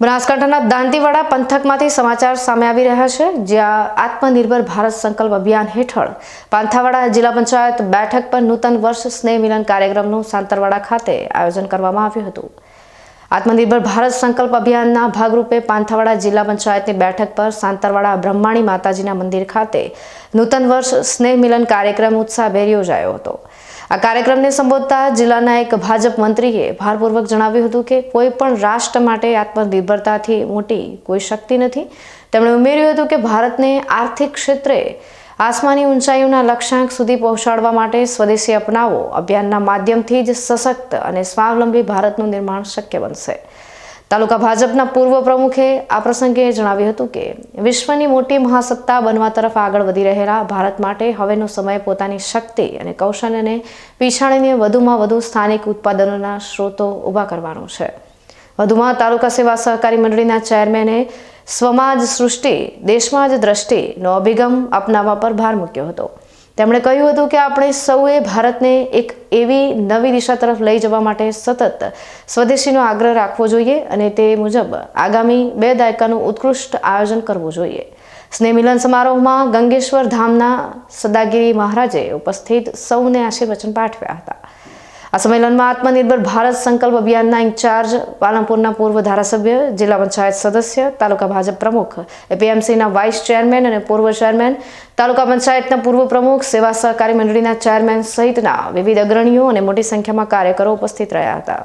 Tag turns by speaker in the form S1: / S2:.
S1: બનાસકાંઠાના દાંતીવાડા પંથકમાંથી સમાચાર સામે આવી રહ્યા છે, જ્યાં આત્મનિર્ભર ભારત સંકલ્પ અભિયાન હેઠળ પાંથાવાડા જિલ્લા પંચાયત બેઠક પર નૂતન વર્ષ સ્નેહ મિલન કાર્યક્રમનું સાંતરવાડા ખાતે આયોજન કરવામાં આવ્યું હતું. આત્મનિર્ભર ભારત સંકલ્પ અભિયાનના ભાગરૂપે પાંથાવાડા જિલ્લા પંચાયતની બેઠક પર સાંતરવાડા બ્રહ્માણી માતાજીના મંદિર ખાતે નૂતન વર્ષ સ્નેહ મિલન કાર્યક્રમ ઉત્સાહભેર યોજાયો હતો. આ કાર્યક્રમને સંબોધતા જિલ્લાના એક ભાજપ મંત્રીએ ભારપૂર્વક જણાવ્યું હતું કે કોઈ પણ રાષ્ટ્ર માટે આત્મનિર્ભરતાથી મોટી કોઈ શક્તિ નથી. તેમણે ઉમેર્યું હતું કે ભારતને આર્થિક ક્ષેત્રે આસમાની ઊંચાઈઓના લક્ષ્યાંક સુધી પહોંચાડવા માટે સ્વદેશી અપનાવો અભિયાનના માધ્યમથી જ સશક્ત અને સ્વાવલંબી ભારતનું નિર્માણ શક્ય બનશે. તાલુકા ભાજપના પૂર્વ પ્રમુખે આ પ્રસંગે જણાવ્યું હતું કે વિશ્વની મોટી મહાસત્તા બનવા તરફ આગળ વધી રહેલા ભારત માટે હવેનો સમય પોતાની શક્તિ અને કૌશલ્યને પીછાણીને વધુમાં વધુ સ્થાનિક ઉત્પાદનોના સ્ત્રોતો ઊભા કરવાનો છે. વધુમાં તાલુકા સેવા સહકારી મંડળીના ચેરમેને સ્વમાજ સૃષ્ટિ દેશમાં જ દ્રષ્ટિનો અભિગમ અપનાવવા પર ભાર મૂક્યો હતો. તેમણે કહ્યું હતું કે આપણે સૌએ ભારતને એક એવી નવી દિશા તરફ લઈ જવા માટે સતત સ્વદેશીનો આગ્રહ રાખવો જોઈએ અને તે મુજબ આગામી બે દાયકાનું ઉત્કૃષ્ટ આયોજન કરવું જોઈએ. સ્નેહ મિલન સમારોહમાં ગંગેશ્વર ધામના સદાગીરી મહારાજે ઉપસ્થિત સૌને આશીર્વચન પાઠવ્યા હતા. આ સંમેલનમાં આત્મનિર્ભર ભારત સંકલ્પ અભિયાનના ઇન્ચાર્જ પાલનપુરના પૂર્વ ધારાસભ્ય, જિલ્લા પંચાયત સદસ્ય, તાલુકા ભાજપ પ્રમુખ, એપીએમસીના વાઇસ ચેરમેન અને પૂર્વ ચેરમેન, તાલુકા પંચાયતના પૂર્વ પ્રમુખ, સેવા સહકારી મંડળીના ચેરમેન સહિતના વિવિધ અગ્રણીઓ અને મોટી સંખ્યામાં કાર્યકરો ઉપસ્થિત રહ્યા હતા.